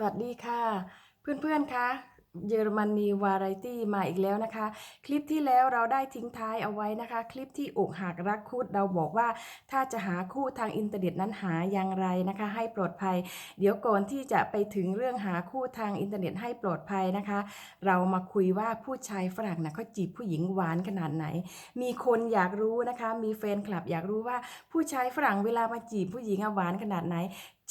สวัสดีค่ะ เพื่อนๆคะเยอรมนีวาไรตี้มาอีกแล้วนะคะ คลิปที่แล้วเราได้ทิ้งท้ายเอาไว้นะคะ คลิปที่อกหักรักคุดเราบอกว่า ถ้าจะหาคู่ทางอินเทอร์เน็ตนั้นหาอย่างไรนะคะ ให้ปลอดภัย เดี๋ยวก่อนที่จะไปถึงเรื่องหาคู่ทางอินเทอร์เน็ตให้ปลอดภัยนะคะ เรามาคุยว่าผู้ชายฝรั่งนะเขาจีบผู้หญิงหวานขนาดไหน มีคนอยากรู้นะคะ มีแฟนคลับอยากรู้ว่าผู้ชายฝรั่งเวลามาจีบผู้หญิงหวานขนาดไหน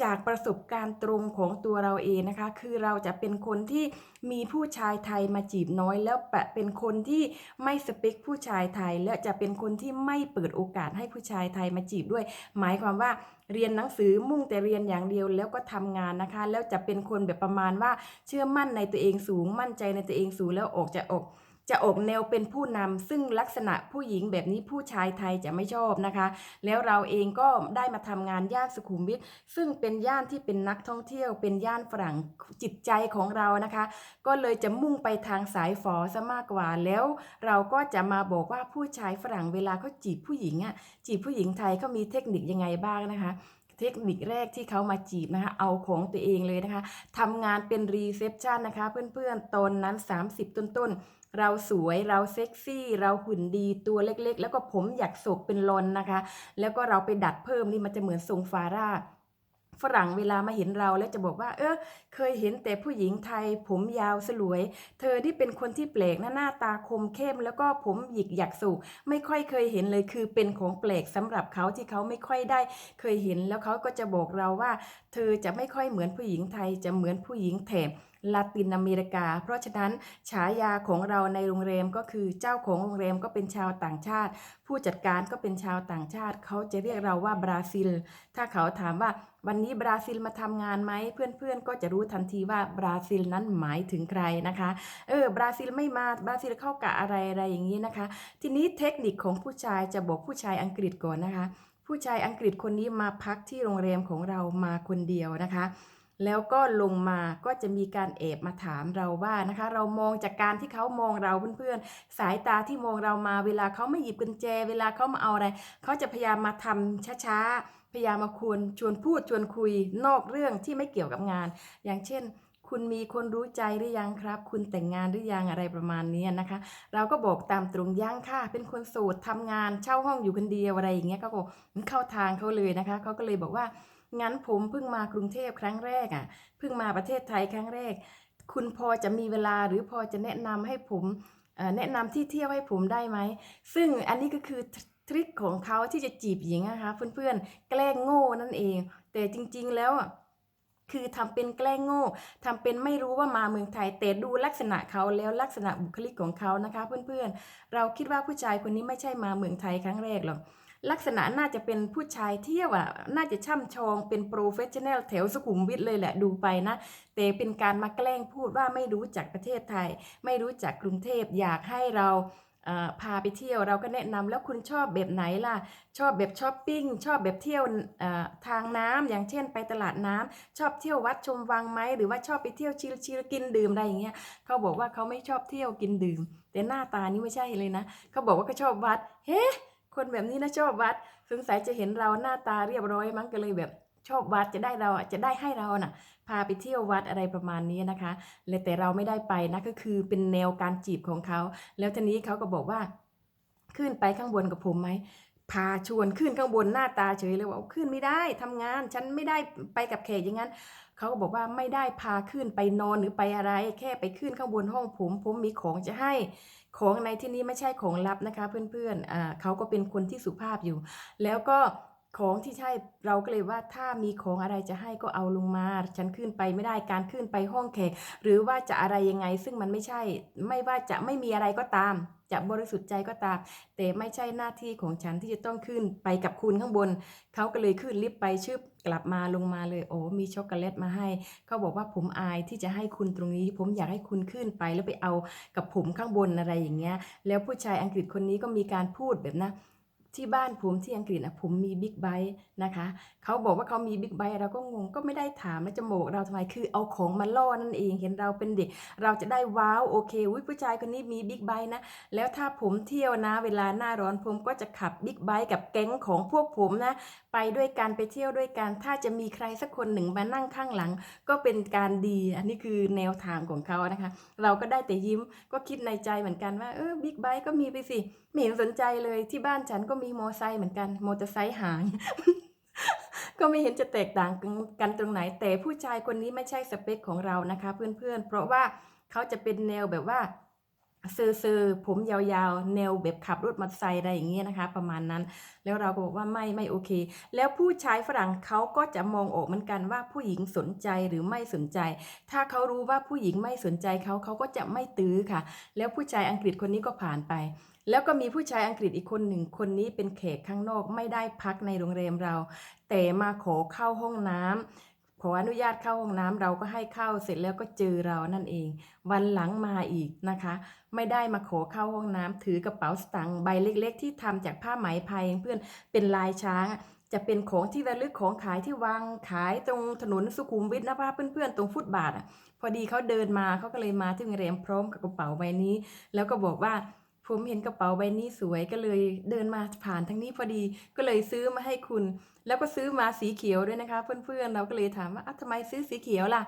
จากประสบการณ์ตรงของตัวเราเองนะคะ คือเราจะเป็นคนที่มีผู้ชายไทยมาจีบน้อย แล้วแปะเป็นคนที่ไม่สเปคผู้ชายไทย และจะเป็นคนที่ไม่เปิดโอกาสให้ผู้ชายไทยมาจีบด้วย หมายความว่าเรียนหนังสือมุ่งแต่เรียนอย่างเดียวแล้วก็ทำงานนะคะ แล้วจะเป็นคนแบบประมาณว่าเชื่อมั่นในตัวเองสูงมั่นใจในตัวเองสูงแล้วออกจะออก จะออกแนวเป็นผู้นำซึ่งลักษณะผู้หญิงแบบนี้ผู้ชายไทยจะไม่ชอบนะคะ แล้วเราเองก็ได้มาทำงานย่านสุขุมวิทซึ่งเป็นย่านที่เป็นนักท่องเที่ยว เป็นย่านฝรั่งจิตใจของเรานะคะ ก็เลยจะมุ่งไปทางสายฝอซะมากกว่าแล้ว เราก็จะมาบอกว่าผู้ชายฝรั่งเวลาเขาจีบผู้หญิงอะจีบผู้หญิงไทยเขามีเทคนิคยังไงบ้างนะคะ เทคนิคแรกที่เขามาจีบนะคะเอาของตัวเองเลยนะคะทำงานเป็นรีเซพชันนะคะ เพื่อนๆตอนนั้น 30 ต้นๆเราสวยเราเซ็กซี่ เราหุ่นดีตัวเล็กๆ แล้วก็ผมอยากศกเป็นลอนนะคะ แล้วก็เราไปดัดเพิ่มนี่มันจะเหมือนทรงฟาร่า ฝรั่งเวลามาเห็นเราแล้วจะบอกว่า เออ เคยเห็นแต่ผู้หญิงไทย ผมยาวสลวย เธอที่เป็นคนที่แปลกนะหน้าตาคมเข้ม แล้วก็ผมหยิกหยักสูไม่ค่อยเคยเห็นเลยคือเป็นของแปลกสำหรับเขาที่เขาไม่ค่อยได้เคยเห็นแล้วเขาก็จะบอกเราว่า เธอจะไม่ค่อยเหมือนผู้หญิงไทยจะเหมือนผู้หญิงแถบลาตินอเมริกา เพราะฉะนั้นฉายาของเราในโรงแรมก็คือเจ้าของโรงแรมก็เป็นชาวต่างชาติ ผู้จัดการก็เป็นชาวต่างชาติ เขาจะเรียกเราว่าบราซิล ถ้าเขาถามว่าวันนี้บราซิลมาทำงานไหมเพื่อนๆ ก็จะรู้ทันทีว่าบราซิลนั้นหมายถึงใครนะคะเออบราซิลไม่มาบราซิลเข้ากะอะไรอะไรอย่างนี้นะคะ ทีนี้เทคนิคของผู้ชายจะบอกผู้ชายอังกฤษก่อนนะคะ ผู้ชายอังกฤษคนนี้มาพักที่โรงแรมของเรามาคนเดียวนะคะ แล้วก็ลงมาก็จะมีการแอบมาถามเราว่านะคะ เรามองจากการที่เขามองเราเพื่อนๆ สายตาที่มองเรามาเวลาเขาไม่หยิบกุญแจ เวลาเขามาเอาอะไรเขาจะพยายามมาทำช้าๆ พยายามมาควรชวนพูดชวนคุยนอกเรื่องที่ไม่เกี่ยวกับงาน อย่างเช่นคุณมีคนรู้ใจหรือยังครับ คุณแต่งงานหรือยังอะไรประมาณนี้นะคะ เราก็บอกตามตรงยังค่ะ เป็นคนโสดทำงานเช่าห้องอยู่คนเดียวอะไรอย่างเงี้ยก็บอกเข้าทางเขาเลยนะคะเขาก็เลยบอกว่า งั้นผมเพิ่งมากรุงเทพครั้งแรกอะเพิ่งมาประเทศไทยครั้งแรก คุณพอจะมีเวลาหรือพอจะแนะนำให้ผมแนะนำที่เที่ยวให้ผมได้ไหม ซึ่งอันนี้ก็คือทริคของเขาที่จะจีบหญิงนะคะเพื่อนๆ แกล้งโง่นั่นเอง แต่จริงๆแล้วคือทำเป็นแกล้งโง่ทำเป็นไม่รู้ว่ามาเมืองไทย แต่ดูลักษณะเขาแล้วลักษณะบุคลิกของเขานะคะ เพื่อนๆ เราคิดว่าผู้ชายคนนี้ไม่ใช่มาเมืองไทยครั้งแรกหรอก ลักษณะน่าจะเป็นผู้ชายเที่ยวอะน่าจะช่ำชองเป็นโปรเฟชชั่นแนลแถวสุขุมวิทเลยแหละดูไปนะ แต่เป็นการมาแกล้งพูดว่าไม่รู้จักประเทศไทย ไม่รู้จักกรุงเทพอยากให้เราพาไปเที่ยวเราก็แนะนำแล้วคุณชอบแบบไหนล่ะ ชอบแบบช้อปปิ้งชอบแบบเที่ยวทางน้ำอย่างเช่นไปตลาดน้ำชอบเที่ยววัดชมวังไหมหรือว่าชอบไปเที่ยวชิลๆกินดื่มอะไรอย่างเงี้ยเขาบอกว่าเขาไม่ชอบเที่ยวกินดื่ม แต่หน้าตานี่ไม่ใช่เลยนะเขาบอกว่าเขาชอบวัดเฮ้ คนแบบนี้นะชอบวัดสงสัยจะเห็นเราหน้าตาเรียบร้อยมั้งก็เลยแบบชอบวัดจะได้เราอะจะได้ให้เราน่ะ พาไปเที่ยววัดอะไรประมาณนี้นะคะเลยแต่เราไม่ได้ไปนะก็คือเป็นแนวการจีบของเขา แล้วทีนี้เขาก็บอกว่า ขึ้นไปข้างบนกับผมไหมพาชวนขึ้นข้างบนหน้าตาเฉยเลยว่าขึ้นไม่ได้ทำงาน ฉันไม่ได้ไปกับแขกอย่างนั้น เขาก็บอกว่าไม่ได้พาขึ้นไปนอนหรือไปอะไร แค่ไปขึ้นข้างบนห้องผม ผมมีของจะให้ของในที่นี้ไม่ใช่ของลับนะคะ เพื่อนๆอ่าเขาก็เป็นคนที่สุภาพอยู่ แล้วก็ของที่ใช่เราก็เลยว่าถ้ามีของอะไรจะให้ก็เอาลงมา ฉันขึ้นไปไม่ได้การขึ้นไปห้องแขกหรือว่าจะอะไรยังไง ซึ่งมันไม่ใช่ไม่ว่าจะไม่มีอะไรก็ตาม จะบริสุทธิ์ใจก็ตาม แต่ไม่ใช่หน้าที่ของฉันที่จะต้องขึ้นไปกับคุณข้างบน เขาก็เลยขึ้นลิฟต์ไปชึบกลับมาลงมาเลยโอ้มีช็อกโกแลตมาให้ เขาบอกว่าผมอายที่จะให้คุณตรงนี้ ผมอยากให้คุณขึ้นไปแล้วไปเอากับผมข้างบนอะไรอย่างเงี้ย แล้วผู้ชายอังกฤษคนนี้ก็มีการพูดแบบนะ ที่บ้านผมที่อังกฤษนะผมมีบิ๊กไบค์นะคะเขาบอกว่าเขามีบิ๊กไบค์เราก็งงก็ไม่ได้ถามแล้วจะโมกเราทำไมคือเอาของมาล่อนั่นเองเห็นเราเป็นเด็ก เราจะได้ว้าวโอเคอุ้ยผู้ชายคนนี้มีบิ๊กไบค์นะแล้วถ้าผมเที่ยวนะเวลาหน้าร้อนผมก็จะขับบิ๊กไบค์กับแก๊งของพวกผมนะ ไปด้วยกันไปเที่ยวด้วยกัน ถ้าจะมีใครสักคนหนึ่งมานั่งข้างหลัง ก็เป็นการดี อันนี้คือแนวทางของเขานะคะ เราก็ได้แต่ยิ้มก็คิดในใจเหมือนกันว่าเออบิ๊กไบค์ก็มีไปสิไม่เห็นสนใจเลยที่บ้านฉันก็มีมอไซค์เหมือนกันมอเตอร์ไซค์หางก็ไม่เห็นจะแตกต่างกันตรงไหน แต่ผู้ชายคนนี้ไม่ใช่สเปคของเรานะคะ เพื่อนๆเพราะว่าเขาจะเป็นแนวแบบว่า เซอร์เซอร์ผมยาวๆ แนวแบบขับรถมอเตอร์ไซค์อะไรอย่างเงี้ยนะคะ ประมาณนั้น แล้วเราก็บอกว่าไม่ไม่โอเค แล้วผู้ชายฝรั่งเขาก็จะมองออกเหมือนกันว่าผู้หญิงสนใจหรือไม่สนใจ ถ้าเขารู้ว่าผู้หญิงไม่สนใจเขาเขาก็จะไม่ตื้อค่ะ แล้วผู้ชายอังกฤษคนนี้ก็ผ่านไปแล้วก็มีผู้ชายอังกฤษอีกคนหนึ่งคนนี้เป็นแขกข้างนอกไม่ได้พักในโรงแรมเรา แต่มาขอเข้าห้องน้ำ ขออนุญาตเข้าห้องน้ำเราก็ให้เข้าเสร็จแล้วก็เจอเรานั่นเอง วันหลังมาอีกนะคะ ไม่ได้มาขอเข้าห้องน้ำถือกระเป๋าสตางค์ใบเล็ก ๆ ที่ทำจากผ้าไหมพายเพื่อนเป็นลายช้างจะเป็นของที่ระลึกของขายที่วางขายตรงถนนสุขุมวิทนะคะเพื่อนๆ ตรงฟุตบาทอะ พอดีเขาเดินมาเขาก็เลยมาที่โรงแรมพร้อมกับกระเป๋าใบนี้ แล้วก็บอกว่า ผมเห็นกระเป๋าใบนี้สวยก็เลยเดินมาผ่านทางนี้พอดีก็เลยซื้อมาให้คุณ แล้วก็ซื้อมาสีเขียวด้วยนะคะ เพื่อนๆเราก็เลยถามว่าอ้าวทำไมซื้อสีเขียวล่ะ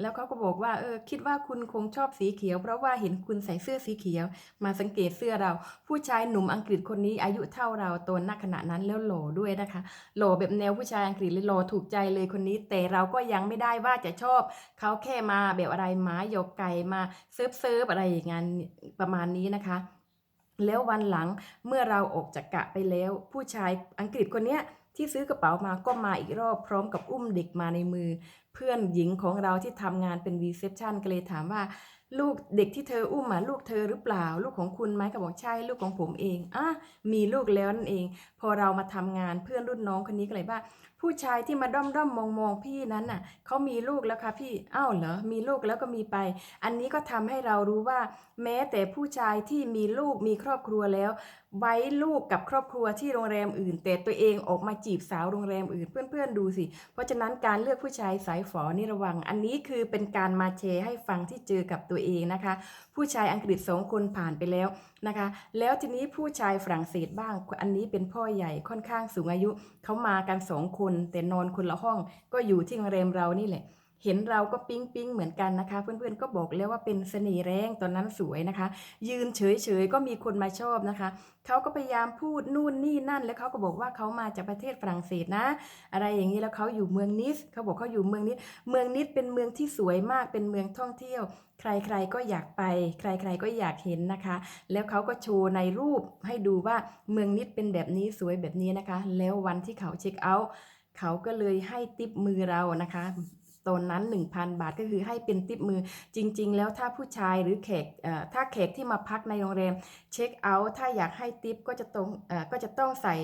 แล้วเขาก็บอกว่าเออคิดว่าคุณคงชอบสีเขียว เพราะว่าเห็นคุณใส่เสื้อสีเขียว มาสังเกตเสื้อเรา ผู้ชายหนุ่มอังกฤษคนนี้อายุเท่าเราตัวณขณะนั้นแล้วหล่อด้วยนะคะ หล่อแบบแนวผู้ชายอังกฤษเลยหล่อถูกใจเลยคนนี้ แต่เราก็ยังไม่ได้ว่าจะชอบเขาแค่มาแบบอะไรหมาหยกไก่มาเซิร์ฟเซิร์ฟอะไรอย่างนั้นประมาณนี้นะคะ แล้ววันหลังเมื่อเราออกจากกะไปแล้ว ผู้ชายอังกฤษคนเนี้ยที่ซื้อกระเป๋ามาก็มาอีกรอบพร้อมกับอุ้มเด็กมาในมือ เพื่อนหญิงของเราที่ทำงานเป็นรีเซพชันก็เลยถามว่า ลูกเด็กที่เธออุ้มอะลูกเธอหรือเปล่า ลูกของคุณไหมก็บอกใช่ลูกของผมเองอะมีลูกแล้วนั่นเอง พอเรามาทำงานเพื่อนรุ่นน้องคนนี้ก็เลยว่า ผู้ชายที่มาด้อมด้อมมองมองๆพี่นั้นน่ะเขามีลูกแล้วค่ะพี่อ้าวเหรอมีลูกแล้วก็มีไป อันนี้ก็ทำให้เรารู้ว่า แม้แต่ผู้ชายที่มีลูกมีครอบครัวแล้ว ไว้ลูกกับครอบครัวที่โรงแรมอื่น แต่ตัวเองออกมาจีบสาวโรงแรมอื่น เพื่อนๆดูสิ เพราะฉะนั้นการเลือกผู้ชายสายฝอนี่ระวัง อันนี้คือเป็นการมาแชให้ฟังที่เจอกับตัวเองนะคะ ผู้ชายอังกฤษสองคนผ่านไปแล้วนะคะ แล้วทีนี้ผู้ชายฝรั่งเศสบ้าง อันนี้เป็นพ่อใหญ่ค่อนข้างสูงอายุเขามากันสองคนแต่นอนคนละห้อง ก็อยู่ที่โรงแรมเรานี่แหละ เห็นเราก็ปิ๊งปิ๊งเหมือนกันนะคะ เพื่อนๆก็บอกแล้วว่าเป็นเสน่ห์แรงตอนนั้นสวยนะคะ ยืนเฉยๆก็มีคนมาชอบนะคะเขาก็พยายามพูดนู่นนี่นั่น แล้วเขาก็บอกว่าเขามาจากประเทศฝรั่งเศสนะ อะไรอย่างนี้แล้วเขาอยู่เมืองนิสเขาบอกเขาอยู่เมืองนิสเมืองนิสเป็นเมืองที่สวยมากเป็นเมืองท่องเที่ยว ใครๆก็อยากไป ใครๆก็อยากเห็นนะคะ แล้วเขาก็โชว์ในรูปให้ดูว่าเมืองนิสเป็นแบบนี้สวยแบบนี้นะคะ แล้ววันที่เขาเช็คเอาท์เขาก็เลยให้ติปมือเรานะคะ ตนนั้น 1,000 บาทก็คือให้เป็นติปมือจริง ๆ แล้วถ้าผู้ชายหรือแขกถ้าแขกที่มาพักในโรงแรมเช็คเอาท์ถ้าอยากให้ติปก็จะต้องก็จะต้องใส่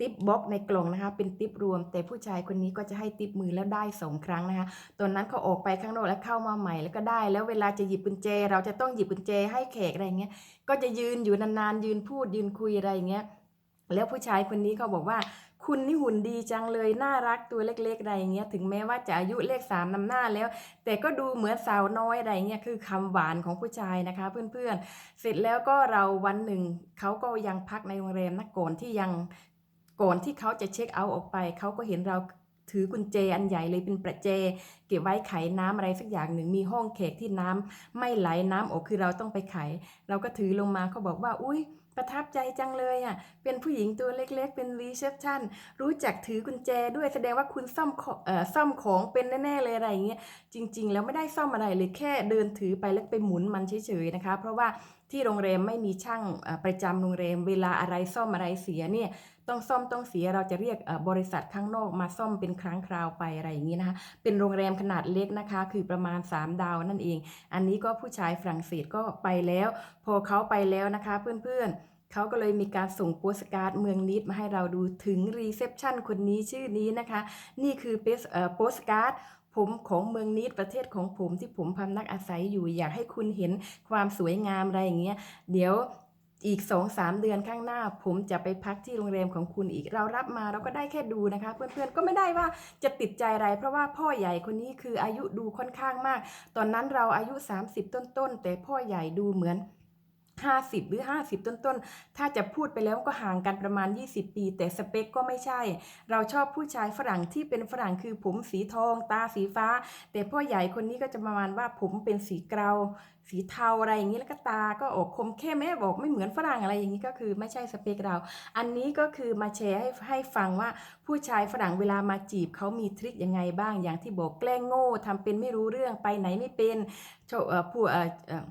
ติปบ็อกในกล่องนะคะเป็นติปรวม แต่ผู้ชายคนนี้ก็จะให้ติปมือแล้วได้สองครั้งนะคะตอนนั้นเขาออกไปข้างนอกแล้วเข้ามาใหม่แล้วก็ได้ แล้วเวลาจะหยิบกุญแจ เราจะต้องหยิบกุญแจให้แขกอะไรอย่างเงี้ยก็จะยืนอยู่นานๆยืนพูดยืนคุยอะไรอย่างเงี้ยแล้วผู้ชายคนนี้เขาบอกว่า คุณนี่หุ่นดีจังเลยน่ารักตัวเล็กๆอะไรอย่างเงี้ยถึงแม้ว่าจะอายุเลขสามนำหน้าแล้ว แต่ก็ดูเหมือนสาวน้อยอะไรเงี้ยคือคำหวานของผู้ชายนะคะ เพื่อนๆ เสร็จแล้วก็เราวันหนึ่งเขาก็ยังพักในโรงแรมนะก่อนที่ยังก่อนที่เขาจะเช็คเอาท์ออกไปเขาก็เห็นเราถือกุญแจอันใหญ่เลยเป็นประแจ เก็บไว้ไขน้ำอะไรสักอย่างหนึ่งมีห้องแขกที่น้ำไม่ไหลน้ำออกคือเราต้องไปไข เราก็ถือลงมาเขาบอกว่าอุ้ย ประทับใจจังเลยอะ เป็นผู้หญิงตัวเล็กๆ เป็นรีเซพชันรู้จักถือกุญแจด้วยแสดงว่าคุณซ่อมของเอ่อซ่อมของเป็นแน่ๆเลยอะไรอย่างเงี้ย จริง ๆ แล้วไม่ได้ซ่อมอะไรเลยแค่เดินถือไปแล้วไปหมุนมันเฉยๆนะคะ เพราะว่าที่โรงแรมไม่มีช่างประจำโรงแรม เวลาอะไรซ่อมอะไรเสียเนี่ย ต้องซ่อมต้องเสียเราจะเรียกบริษัทข้างนอกมาซ่อมเป็นครั้งคราวไปอะไรอย่างนี้นะคะ เป็นโรงแรมขนาดเล็กนะคะ คือประมาณ 3 ดาวนั่นเอง อันนี้ก็ผู้ชายฝรั่งเศสก็ไปแล้ว พอเขาไปแล้วนะคะเพื่อนๆเขาก็เลยมีการส่งโปสการ์ดเมืองนิดมาให้เราดูถึงรีเซพชันคนนี้ชื่อนี้นะคะ นี่คือเปสเอ่อโปสการ์ดผมของเมืองนิดประเทศของผมที่ผมพำนักอาศัยอยู่อยากให้คุณเห็นความสวยงามอะไรอย่างเงี้ยเดี๋ยว อีก 2-3 เดือนข้างหน้า ผมจะไปพักที่โรงแรมของคุณอีกเรารับมาเราก็ได้แค่ดูนะคะ เพื่อนๆก็ไม่ได้ว่าจะติดใจอะไร เพราะว่าพ่อใหญ่คนนี้คืออายุดูค่อนข้างมาก ตอนนั้นเราอายุ 30 ต้นๆ แต่พ่อใหญ่ดูเหมือน 50 หรือ 50 ต้นๆ ถ้าจะพูดไปแล้วก็ห่างกันประมาณ 20 ปี แต่สเปคก็ไม่ใช่ เราชอบผู้ชายฝรั่งที่เป็นฝรั่งคือผมสีทอง ตาสีฟ้า แต่พ่อใหญ่คนนี้ก็จะประมาณว่าผมเป็นสีเกาสีเทาอะไรอย่างนี้แล้วก็ตาก็ออกคมเข้มแม่บอกไม่เหมือนฝรั่งอะไรอย่างนี้ก็คือไม่ใช่สเปคเรา อันนี้ก็คือมาแชร์ให้ให้ฟังว่าผู้ชายฝรั่งเวลามาจีบเขามีทริคยังไงบ้างอย่างที่บอกแกล้งโง่ทำเป็นไม่รู้เรื่องไปไหนไม่เป็นโชเอ่อผู้เอ่อ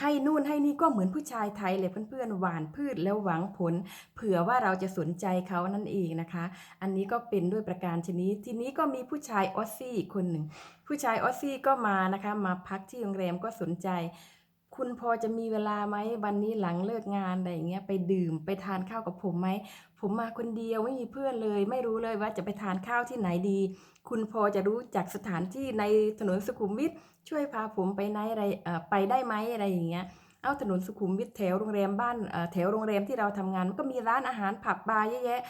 ให้นู่นให้นี่ก็เหมือนผู้ชายไทยเลยเพื่อนๆหวานพืชแล้วหวังผล เผื่อว่าเราจะสนใจเขานั่นเองนะคะ อันนี้ก็เป็นด้วยประการชนิดทีนี้ก็มีผู้ชายออสซี่อีกคนหนึ่ง ผู้ชายออสซี่ก็มานะคะ มาพักที่โรงแรมก็สนใจคุณพอจะมีเวลาไหมวันนี้หลังเลิกงานอะไรอย่างเงี้ยไปดื่มไปทานข้าวกับผมไหม ผมมาคนเดียวไม่มีเพื่อนเลย ไม่รู้เลยว่าจะไปทานข้าวที่ไหนดี คุณพอจะรู้จักสถานที่ในถนนสุขุมวิทช่วยพาผมไปไหนอะไรไปได้ไหมอะไรอย่างเงี้ยเอาถนนสุขุมวิทแถวโรงแรมบ้านแถวโรงแรมที่เราทำงานมันก็มีร้านอาหารผับบาร์เยอะแยะ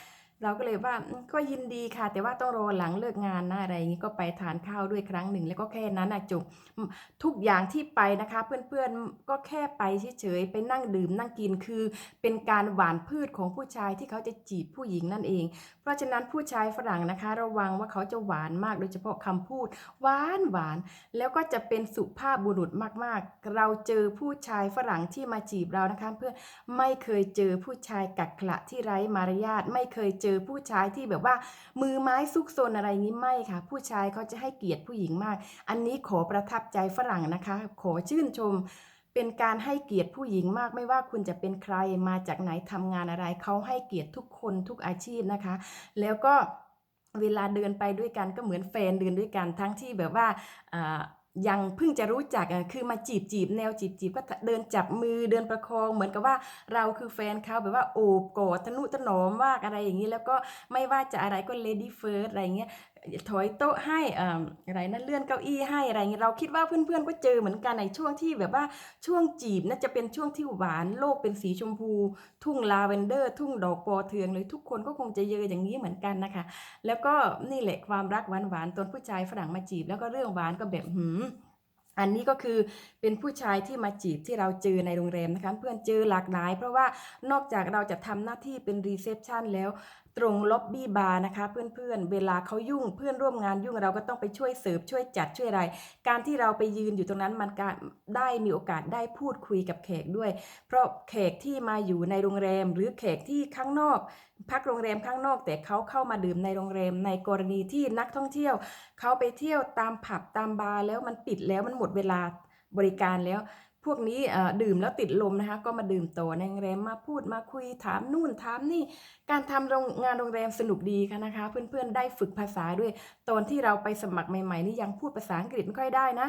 เราก็เลยว่าก็ยินดีค่ะ แต่ว่าต้องรอหลังเลิกงานนะอะไรอย่างนี้ก็ไปทานข้าวด้วยครั้งหนึ่ง แล้วก็แค่นั้นนะจบทุกอย่างที่ไปนะคะ เพื่อนๆก็แค่ไปเฉยๆไปนั่งดื่มนั่งกินคือ เป็นการหวานพืชของผู้ชายที่เขาจะจีบผู้หญิงนั่นเอง เพราะฉะนั้นผู้ชายฝรั่งนะคะ ระวังว่าเขาจะหวานมากโดยเฉพาะคำพูดหวานหวาน แล้วก็จะเป็นสุภาพบุรุษมากๆ เราเจอผู้ชายฝรั่งที่มาจีบเรานะคะ เพื่อนไม่เคยเจอผู้ชายกักขระที่ไร้มารยาทไม่เคยเจจอผู้ชายที่แบบว่า มือไม้ซุกซนอะไรนี้ไม่ค่ะ ผู้ชายเขาจะให้เกียรติผู้หญิงมาก อันนี้ขอประทับใจฝรั่งนะคะ ขอชื่นชม เป็นการให้เกียรติผู้หญิงมากไม่ว่าคุณจะเป็นใครมาจากไหนทำงานอะไรเขาให้เกียรติทุกคนทุกอาชีพนะคะ แล้วก็เวลาเดินไปด้วยกันก็เหมือนแฟนเดินด้วยกันทั้งที่แบบว่า ยังเพิ่งจะรู้จักอะคือมาจีบจีบแนวจีบจีบก็เดินจับมือเดินประคอง เหมือนกับว่าเราคือแฟนเขาแบบว่าโอบกอดทนุถนอมมากอะไรอย่างนี้ แล้วก็ไม่ว่าจะอะไรก็ lady first อะไรเงี้ย ถอยโต๊ะให้อะไรนะเลื่อนเก้าอี้ให้อะไรเงี้ยเราคิดว่าเพื่อนๆก็เจอเหมือนกันในช่วงที่แบบว่าช่วงจีบน่าจะเป็นช่วงที่หวานโลกเป็นสีชมพู ทุ่งลาเวนเดอร์ ทุ่งดอกปอเทืองเลยทุกคนก็คงจะเจออย่างนี้เหมือนกันนะคะ แล้วก็นี่แหละความรักหวานๆตอนผู้ชายฝรั่งมาจีบ แล้วก็เรื่องหวานก็แบบหืมอันนี้ก็คือเป็นผู้ชายที่มาจีบที่เราเจอในโรงแรมนะคะเพื่อนเจอหลากหลาย เพราะว่านอกจากเราจะทำหน้าที่เป็นรีเซพชันแล้ว ตรงล็อบบี้บาร์นะคะ เพื่อนๆ เวลาเขายุ่งเพื่อนร่วมงานยุ่งเราก็ต้องไปช่วยเสิร์ฟช่วยจัดช่วยอะไร การที่เราไปยืนอยู่ตรงนั้นมันการได้มีโอกาสได้พูดคุยกับแขกด้วย เพราะแขกที่มาอยู่ในโรงแรม หรือแขกที่ข้างนอก พักโรงแรมข้างนอก แต่เขาเข้ามาดื่มในโรงแรมในกรณีที่นักท่องเที่ยว เขาไปเที่ยวตามผับตามบาร์แล้วมันปิดแล้วมันหมดเวลาบริการแล้ว พวกนี้ดื่มแล้วติดลมนะคะก็มาดื่มต่อในโรงแรมมาพูดมาคุยถามนู่นถามนี่ การทำโรงงานโรงแรมสนุกดีค่ะนะคะ เพื่อนๆได้ฝึกภาษาด้วย ตอนที่เราไปสมัครใหม่ๆนี่ยังพูดภาษาอังกฤษไม่ค่อยได้นะ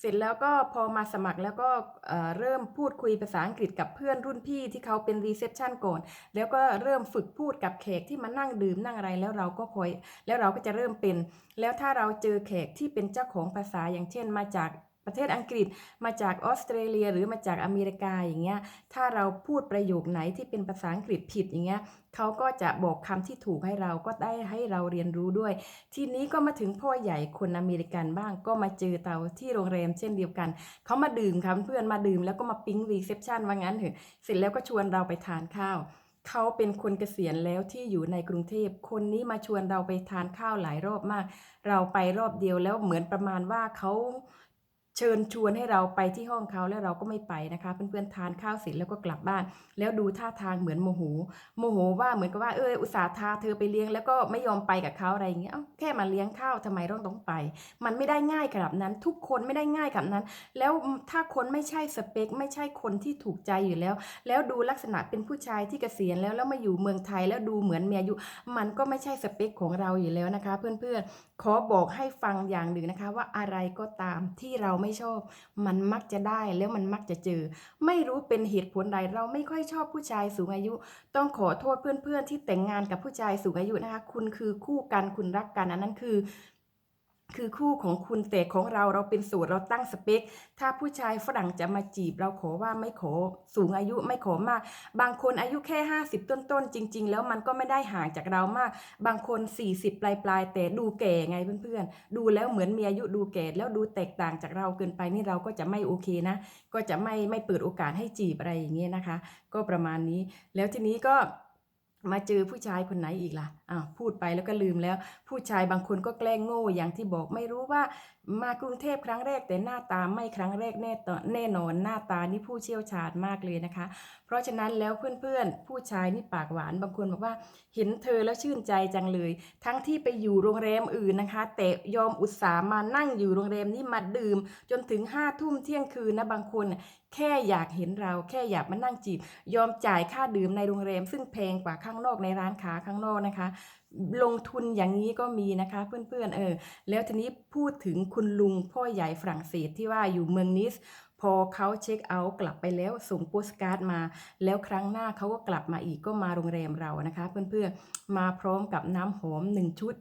เสร็จแล้วก็พอมาสมัครแล้วก็เอ่อเริ่มพูดคุยภาษาอังกฤษกับเพื่อนรุ่นพี่ที่เขาเป็นรีเซพชันก่อน แล้วก็เริ่มฝึกพูดกับแขกที่มานั่งดื่มนั่งอะไรแล้วเราก็คอย แล้วเราก็จะเริ่มเป็น แล้วถ้าเราเจอแขกที่เป็นเจ้าของภาษาอย่างเช่นมาจาก ประเทศอังกฤษมาจากออสเตรเลียหรือมาจากอเมริกาอย่างเงี้ย ถ้าเราพูดประโยคไหนที่เป็นภาษาอังกฤษผิดอย่างเงี้ยเขาก็จะบอกคำที่ถูกให้เราก็ได้ให้เราเรียนรู้ด้วย ทีนี้ก็มาถึงพ่อใหญ่คนอเมริกันบ้างก็มาเจอเตาที่โรงแรมเช่นเดียวกัน เขามาดื่มค่ะเพื่อนมาดื่มแล้วก็มาปิ๊งรีเซพชันว่างั้นเถอะเสร็จแล้วก็ชวนเราไปทานข้าวเขาเป็นคนเกษียณแล้วที่อยู่ในกรุงเทพ คนนี้มาชวนเราไปทานข้าวหลายรอบมาก เราไปรอบเดียวแล้วเหมือนประมาณว่าเขา เชิญชวนให้เราไปที่ห้องเขาแล้วเราก็ไม่ไปนะคะเพื่อนๆทานข้าวเสร็จแล้วก็กลับบ้าน แล้วดูท่าทางเหมือนโมโหโมโหว่าเหมือนกับว่าเอออุตส่าห์ทาเธอไปเลี้ยงแล้วก็ไม่ยอมไปกับเขาอะไรอย่างเงี้ยแค่มาเลี้ยงข้าวทำไมต้องต้องไป มันไม่ได้ง่ายขนาดนั้น ทุกคนไม่ได้ง่ายขนาดนั้น แล้วถ้าคนไม่ใช่สเปค ไม่ใช่คนที่ถูกใจอยู่แล้ว แล้วดูลักษณะเป็นผู้ชายที่เกษียณแล้วแล้วมาอยู่เมืองไทยแล้วดูเหมือนมีอายุมันก็ไม่ใช่สเปคของเราอยู่แล้วนะคะ เพื่อนๆขอบอกให้ฟังอย่างหนึ่งนะคะว่าอะไรก็ตามที่เราไม่ไม่ชอบ มันมักจะได้แล้วมันมักจะเจอ ไม่รู้เป็นเหตุผลใดเราไม่ค่อยชอบผู้ชายสูงอายุ ต้องขอโทษเพื่อนๆที่แต่งงานกับผู้ชายสูงอายุนะคะ คุณคือคู่กันคุณรักกันอันนั้นคือ คือคู่ของคุณแต่ของเราเราเป็นสูตรเราตั้งสเปค ถ้าผู้ชายฝรั่งจะมาจีบเราขอว่าไม่ขอสูงอายุไม่ขอมาก บางคนอายุแค่ 50 ต้นๆ จริง ๆ แล้วมันก็ไม่ได้ห่างจากเรามาก บางคน 40 ปลายๆ แต่ดูแก่ไงเพื่อนๆ ดูแล้วเหมือนมีอายุดูแก่แล้วดูแตกต่างจากเราเกินไปนี่เราก็จะไม่โอเคนะ ก็จะไม่ไม่เปิดโอกาสให้จีบอะไรอย่างเงี้ยนะคะ ก็ประมาณนี้ แล้วทีนี้ก็ มาเจอผู้ชายคนไหนอีกล่ะอ้าวพูดไปแล้วก็ลืมแล้ว ผู้ชายบางคนก็แกล้งโง่อย่างที่บอกไม่รู้ว่ามากรุงเทพครั้งแรกแต่หน้าตาไม่ครั้งแรกแน่ตแน่นอนหน้าตานี่ผู้เชี่ยวชาญมากเลยนะคะ เพราะฉะนั้นแล้วเพื่อนๆ ผู้ชายนี่ปากหวานบางคนบอกว่าเห็นเธอแล้วชื่นใจจังเลย ทั้งที่ไปอยู่โรงแรมอื่นนะคะ แต่ยอมอุตส่าห์มานั่งอยู่โรงแรมนี้มาดื่ม จนถึงห้าทุ่มเที่ยงคืนนะบางคน แค่อยากเห็นเรา แค่อยากมานั่งจีบ ยอมจ่ายค่าดื่มในโรงแรม ซึ่งแพงกว่าข้างนอกในร้านค้าข้างนอกนะคะ ลงทุนอย่างนี้ก็มีนะคะเพื่อนๆเออ แล้วทีนี้พูดถึงคุณลุงพ่อใหญ่ฝรั่งเศสที่ว่าอยู่เมืองนิสพอเขาเช็คเอาท์กลับไปแล้วส่งโปสการ์ดมา แล้วครั้งหน้าเขาก็กลับมาอีกก็มาโรงแรมเรานะคะ เพื่อนๆมาพร้อมกับน้ำหอมหนึ่งชุด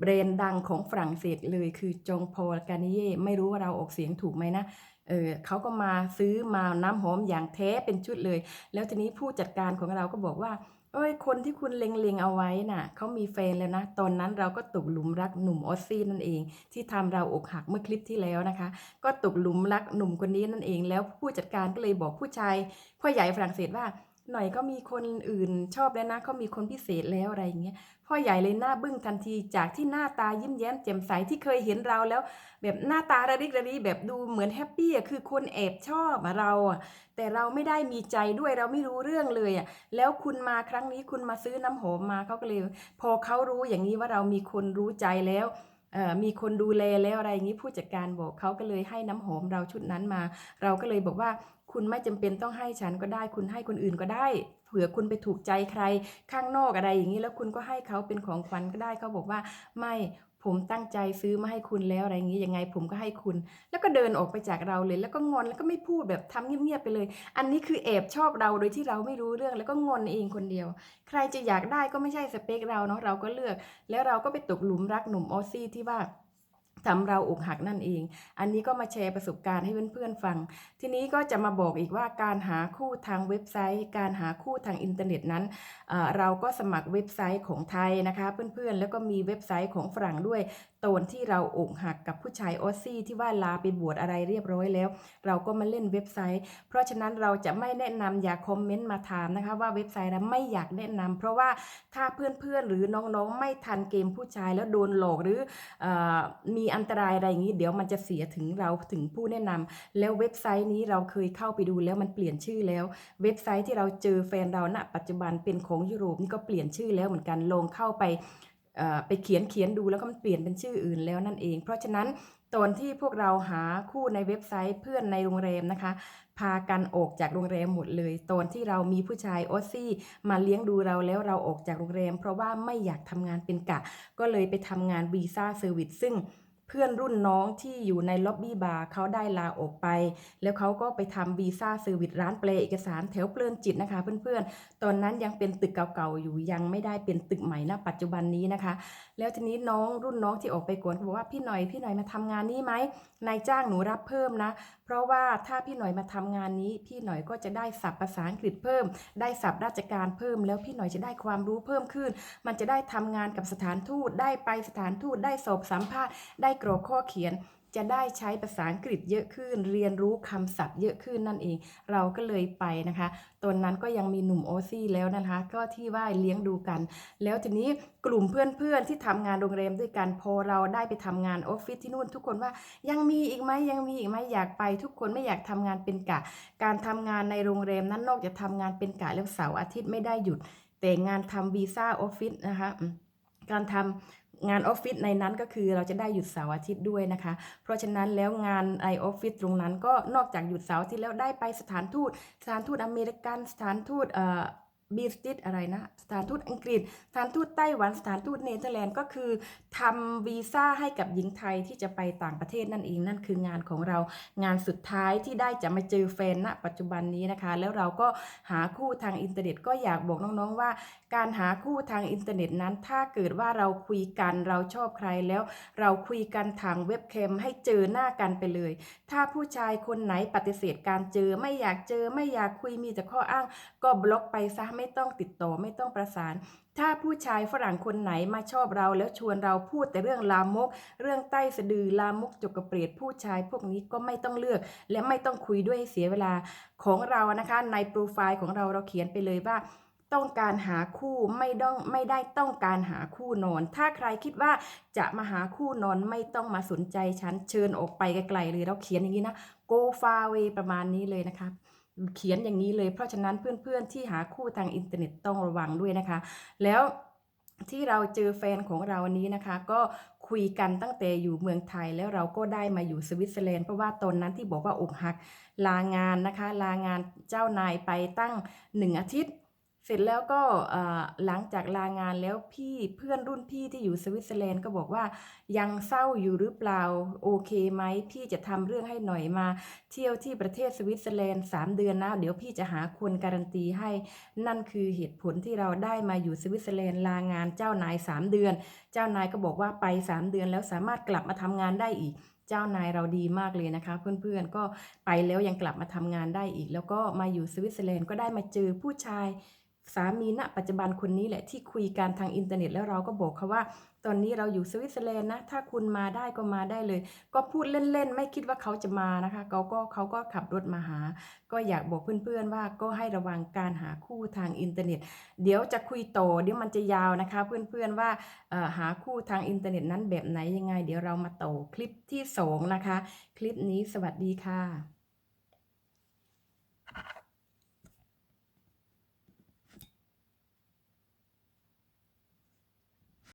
แบรนด์ดังของฝรั่งเศสเลยคือจงพอลกานิเย่ไม่รู้ว่าเราออกเสียงถูกไหมนะ เออเขาก็มาซื้อมาน้ำหอมอย่างแท้เป็นชุดเลย แล้วทีนี้ผู้จัดการของเราก็บอกว่า เอ้ย คนที่คุณเล็งๆเอาไว้น่ะเขามีแฟนแล้วนะ ตอนนั้นเราก็ตกหลุมรักหนุ่มออสซี่นั่นเอง ที่ทำเราอกหักเมื่อคลิปที่แล้วนะคะ ก็ตกหลุมรักหนุ่มคนนี้นั่นเอง แล้วผู้จัดการก็เลยบอกผู้ชายพ่อใหญ่ฝรั่งเศสว่า หน่อยก็มีคนอื่นชอบแล้วนะเขามีคนพิเศษแล้วอะไรอย่างเงี้ยพ่อใหญ่เลยหน้าบึ้งทันทีจากที่หน้าตายิ้มแย้มแจ่มใสที่เคยเห็นเราแล้ว แบบหน้าตาระริกระรีแบบดูเหมือนแฮปปี้อะคือคนแอบชอบเราอะแต่เราไม่ได้มีใจด้วยเราไม่รู้เรื่องเลยอะแล้วคุณมาครั้งนี้คุณมาซื้อน้ำหอมมาเขาก็เลยพอเขารู้อย่างนี้ว่าเรามีคนรู้ใจแล้วมีคนดูแลแล้วอะไรอย่างนี้ผู้จัดการบอกเขาก็เลยให้น้ำหอมเราชุดนั้นมา เราก็เลยบอกว่า คุณไม่จำเป็นต้องให้ฉันก็ได้ คุณให้คนอื่นก็ได้ เผื่อคุณไปถูกใจใครข้างนอกอะไรอย่างนี้ แล้วคุณก็ให้เขาเป็นของขวัญก็ได้เขาบอกว่า ไม่ผมตั้งใจซื้อมาให้คุณแล้วอะไรอย่างนี้ยังไงผมก็ให้คุณ แล้วก็เดินออกไปจากเราเลย แล้วก็งอนแล้วก็ไม่พูดแบบทำเงียบๆไปเลย อันนี้คือแอบชอบเราโดยที่เราไม่รู้เรื่องแล้วก็งอนเองคนเดียว ใครจะอยากได้ก็ไม่ใช่สเปคเราเนาะเราก็เลือก แล้วเราก็ไปตกหลุมรักหนุ่มออสซี่ที่ว่า ทำเราอกหักนั่นเอง อันนี้ก็มาแชร์ประสบการณ์ให้เพื่อนๆฟัง ทีนี้ก็จะมาบอกอีกว่าการหาคู่ทางเว็บไซต์ การหาคู่ทางอินเทอร์เน็ตนั้นเเราก็สมัครเว็บไซต์ของไทยนะคะ เพื่อนๆแล้วก็มีเว็บไซต์ของฝรั่งด้วยตอนที่เราอกหักกับผู้ชายออสซี่ที่ว่าลาไปบวชอะไรเรียบร้อยแล้ว เราก็มาเล่นเว็บไซต์ เพราะฉะนั้นเราจะไม่แนะนำอย่าคอมเมนต์มาถามนะคะว่าเว็บไซต์เราไม่อยากแนะนำเพราะว่าถ้าเพื่อนๆหรือน้องๆ ไม่ทันเกมผู้ชายแล้วโดนหลอกหรืออมีอันตรายอะไรอย่างนี้ เดี๋ยวมันจะเสียถึงเราถึงผู้แนะนำแล้วเว็บไซต์นี้เราเคยเข้าไปดูแล้วมันเปลี่ยนชื่อแล้ว เว็บไซต์ที่เราเจอแฟนเราณปัจจุบันเป็นของยุโรปนี่ก็เปลี่ยนชื่อแล้วเหมือนกันลองเข้าไป ไปเขียนเขียนดูแล้วก็มันเปลี่ยนเป็นชื่ออื่นแล้วนั่นเอง เพราะฉะนั้นตอนที่พวกเราหาคู่ในเว็บไซต์เพื่อนในโรงแรมนะคะ พากันออกจากโรงแรมหมดเลย ตอนที่เรามีผู้ชายออสซี่มาเลี้ยงดูเราแล้วเราออกจากโรงแรม เพราะว่าไม่อยากทำงานเป็นกะ ก็เลยไปทำงานวีซ่าเซอร์วิสซึ่ง เพื่อนรุ่นน้องที่อยู่ในล็อบบี้บาร์เขาได้ลาออกไป แล้วเขาก็ไปทำวีซ่าเซอร์วิสร้านแปลเอกสารแถวเพลินจิตนะคะ เพื่อนๆ ตอนนั้นยังเป็นตึกเก่าๆอยู่ยังไม่ได้เป็นตึกใหม่ณปัจจุบันนี้นะคะ แล้วทีนี้น้องรุ่นน้องที่ออกไปกวนบอกว่าพี่หน่อยพี่หน่อยมาทำงานนี้ไหมนายจ้างหนูรับเพิ่มนะ เพราะว่าถ้าพี่หน่อยมาทำงานนี้ พี่หน่อยก็จะได้ศัพท์ภาษาอังกฤษเพิ่ม ได้ศัพท์ราชการเพิ่ม แล้วพี่หน่อยจะได้ความรู้เพิ่มขึ้น มันจะได้ทำงานกับสถานทูตได้ไปสถานทูตได้สอบสัมภาษณ์ได้กรอกข้อเขียน จะได้ใช้ภาษาอังกฤษเยอะขึ้น เรียนรู้คำศัพท์เยอะขึ้นนั่นเอง เราก็เลยไปนะคะ ตอนนั้นก็ยังมีหนุ่มโอซี่แล้วนะคะ ก็ที่ว่าเลี้ยงดูกัน แล้วทีนี้กลุ่มเพื่อนๆที่ทำงานโรงแรมด้วยกัน พอเราได้ไปทำงานออฟฟิศที่นู่น ทุกคนว่ายังมีอีกไหมยังมีอีกไหมอยากไป ทุกคนไม่อยากทำงานเป็นกะ การทำงานในโรงแรมนั้นนอกจากทำงานเป็นกะแล้วเสาร์อาทิตย์ไม่ได้หยุด แต่งานทำวีซ่าออฟฟิศนะคะการทำ งานออฟฟิศในนั้นก็คือเราจะได้หยุดเสาร์อาทิตย์ด้วยนะคะ เพราะฉะนั้นแล้วงานไอออฟฟิศตรงนั้นก็นอกจากหยุดเสาร์อาทิตย์แล้วได้ไปสถานทูตสถานทูตอเมริกันสถานทูตเอ่อ บีสติดอะไรนะ สถานทูตอังกฤษ สถานทูตไต้หวัน สถานทูตเนเธอร์แลนด์ก็คือทำวีซ่าให้กับหญิงไทยที่จะไปต่างประเทศนั่นเองนั่นคืองานของเรางานสุดท้ายที่ได้จะมาเจอแฟนณปัจจุบันนี้นะคะ แล้วเราก็หาคู่ทางอินเทอร์เน็ตก็อยากบอกน้องๆว่า การหาคู่ทางอินเทอร์เน็ตนั้น ถ้าเกิดว่าเราคุยกันเราชอบใครแล้ว เราคุยกันทางเว็บแคมให้เจอหน้ากันไปเลย ถ้าผู้ชายคนไหนปฏิเสธการเจอไม่อยากเจอไม่อยากคุยมีแต่ข้ออ้าง ก็บล็อกไปซะไม่ต้องติดต่อไม่ต้องประสาน ถ้าผู้ชายฝรั่งคนไหนมาชอบเราแล้วชวนเราพูดแต่เรื่องลามก เรื่องใต้สะดือลามกจกกระเปรตผู้ชายพวกนี้ก็ไม่ต้องเลือก และไม่ต้องคุยด้วยเสียเวลาของเรานะคะในโปรไฟล์ของเราเราเขียนไปเลยว่าต้องการหาคู่ไม่ต้องไม่ได้ต้องการหาคู่นอน ถ้าใครคิดว่าจะมาหาคู่นอนไม่ต้องมาสนใจฉันเชิญออกไปไกลๆเลยเราเขียนอย่างนี้นะ go far away ประมาณนี้เลยนะคะ เขียนอย่างนี้เลยเพราะฉะนั้นเพื่อนๆที่หาคู่ทางอินเทอร์เน็ตต้องระวังด้วยนะคะ แล้วที่เราเจอแฟนของเราวันนี้นะคะ ก็คุยกันตั้งแต่อยู่เมืองไทยแล้วเราก็ได้มาอยู่สวิตเซอร์แลนด์เพราะว่าตอนนั้นที่บอกว่าอกหักลางานนะคะ ลางานเจ้านายไปตั้งหนึ่งอาทิตย์ เสร็จแล้วก็หลังจากลางานแล้วพี่เพื่อนรุ่นพี่ที่อยู่สวิตเซอร์แลนด์ก็บอกว่า ยังเศร้าอยู่หรือเปล่าโอเคไหมพี่จะทำเรื่องให้หน่อยมา เที่ยวที่ประเทศสวิตเซอร์แลนด์3เดือนนะเดี๋ยวพี่จะหาคนการันตีให้ นั่นคือเหตุผลที่เราได้มาอยู่สวิตเซอร์แลนด์ลางานเจ้านาย 3 เดือน เจ้านายก็บอกว่าไป 3 เดือนแล้วสามารถกลับมาทำงานได้อีกเจ้านายเราดีมากเลยนะคะ เพื่อนๆก็ไปแล้วยังกลับมาทำงานได้อีก แล้วก็มาอยู่สวิตเซอร์แลนด์ก็ได้มาเจอผู้ชาย สามีณปัจจุบันคนนี้แหละที่คุยกันทางอินเทอร์เน็ตแล้วเราก็บอกเขาว่า ตอนนี้เราอยู่สวิตเซอร์แลนด์นะ ถ้าคุณมาได้ก็มาได้เลย ก็พูดเล่นๆ ไม่คิดว่าเขาจะมานะคะเขาก็เขาก็ขับรถมาหา ก็อยากบอกเพื่อนๆว่าก็ให้ระวังการหาคู่ทางอินเทอร์เน็ต เดี๋ยวจะคุยต่อเดี๋ยวมันจะยาวนะคะ เพื่อนๆว่าหาคู่ทางอินเทอร์เน็ตนั้นแบบไหนยังไง เดี๋ยวเรามาต่อคลิปที่สองนะคะคลิปนี้สวัสดีค่ะ